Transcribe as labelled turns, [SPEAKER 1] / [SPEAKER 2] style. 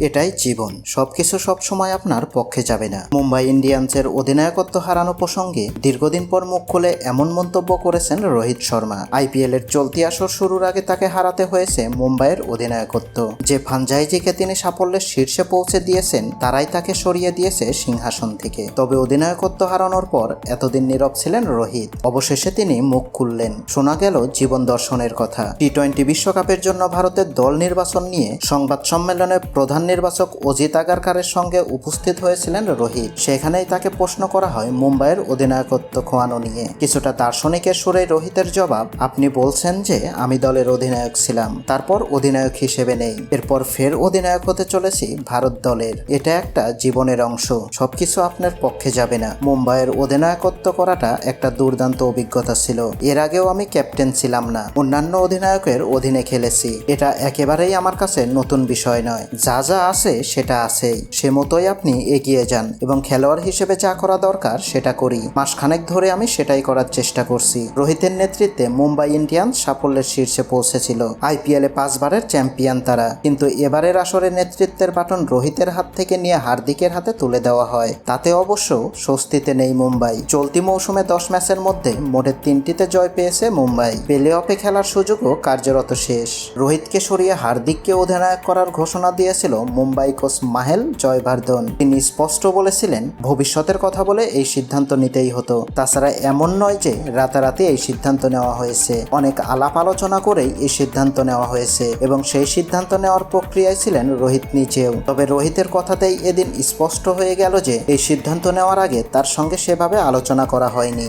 [SPEAKER 1] এটাই জীবন। সবকিছু সবসময় আপনার পক্ষে যাবে না। মুম্বাই ইন্ডিয়ান্সের অধিনায়কত্ব হারানো প্রসঙ্গে দীর্ঘদিন পর মুখ খুলে এমন মন্তব্য করেছেন রোহিত শর্মা। আইপিএল এর চলতি আসর শুরুর আগে তাকে হারাতে হয়েছে মুম্বাইয়ের অধিনায়কত্ব। যে ফ্রাঞ্চাইজিকে তিনি সাফল্যের শীর্ষে পৌঁছে দিয়েছেন, তারাই তাকে সরিয়ে দিয়েছে সিংহাসন থেকে। তবে অধিনায়কত্ব হারানোর পর এতদিন নীরব ছিলেন রোহিত। অবশেষে তিনি মুখ খুললেন। শোনা গেল জীবন দর্শনের কথা। টি টোয়েন্টি বিশ্বকাপের জন্য ভারতের দল নির্বাচন নিয়ে সংবাদ সম্মেলনে প্রধান নির্বাচক অজিত আগারকারের সঙ্গে উপস্থিত হয়েছিলেন রোহিত। সেখানেই তাকে প্রশ্ন করা হয় মুম্বাইয়ের অধিনায়কত্ব খোয়ানো নিয়ে। কিছুটা দার্শনিকের সুরে রোহিতের জবাব, আপনি বলছেন যে আমি দলের অধিনায়ক ছিলাম, তারপর অধিনায়ক হিসেবে নেই। এরপর ফের অধিনায়ক হতে চলেছি ভারত দলের। এটা একটা জীবনের অংশ। সবকিছু আপনার পক্ষে যাবে না। মুম্বাইয়ের অধিনায়কত্ব করাটা একটা দুর্দান্ত অভিজ্ঞতা ছিল। এর আগেও আমি ক্যাপ্টেন ছিলাম না। অন্যান্য অধিনায়কের অধীনে খেলেছি। এটা একেবারেই আমার কাছে নতুন বিষয় নয়। যা যা আছে, সেটা আছেই। সে মতোই আপনি এগিয়ে যান এবং খেলোয়াড় হিসেবে যা করা দরকার সেটা করি। মাসখানেক ধরে আমি সেটাই করার চেষ্টা করছি। রোহিতের নেতৃত্বে মুম্বাই ইন্ডিয়ান্স সাফল্যের শীর্ষে পৌঁছেছিল। আইপিএলে পাঁচবারের চ্যাম্পিয়ন তারা। কিন্তু এবারের আসরে নেতৃত্বের বাটন রোহিতের হাত থেকে নিয়ে হার্দিকের হাতে তুলে দেওয়া হয়। তাতে অবশ্য স্বস্তিতে নেই মুম্বাই। চলতি মৌসুমে দশ ম্যাচের মধ্যে মোটে তিনটিতে জয় পেয়েছে মুম্বাই। প্লে অফে খেলার সুযোগও কার্যরত শেষ। রোহিতকে সরিয়ে হার্দিককে অধিনায়ক করার ঘোষণা দিয়েছিল মুম্বাই কোচ মাহেল জয়ভার্ধন তিনি স্পষ্ট বলেছিলেন, ভবিষ্যতের কথা বলে এই সিদ্ধান্ত নিতেই হতো। তাছাড়া এমন নয় যে রাতারাতি এই সিদ্ধান্ত নেওয়া হয়েছে। অনেক আলাপ আলোচনা করেই এই সিদ্ধান্ত নেওয়া হয়েছে এবং সেই সিদ্ধান্ত নেওয়ার প্রক্রিয়ায় ছিলেন রোহিত নিজেও। তবে রোহিতের কথাতেই এদিন স্পষ্ট হয়ে গেল যে এই সিদ্ধান্ত নেওয়ার আগে তার সঙ্গে সেভাবে আলোচনা করা হয়নি।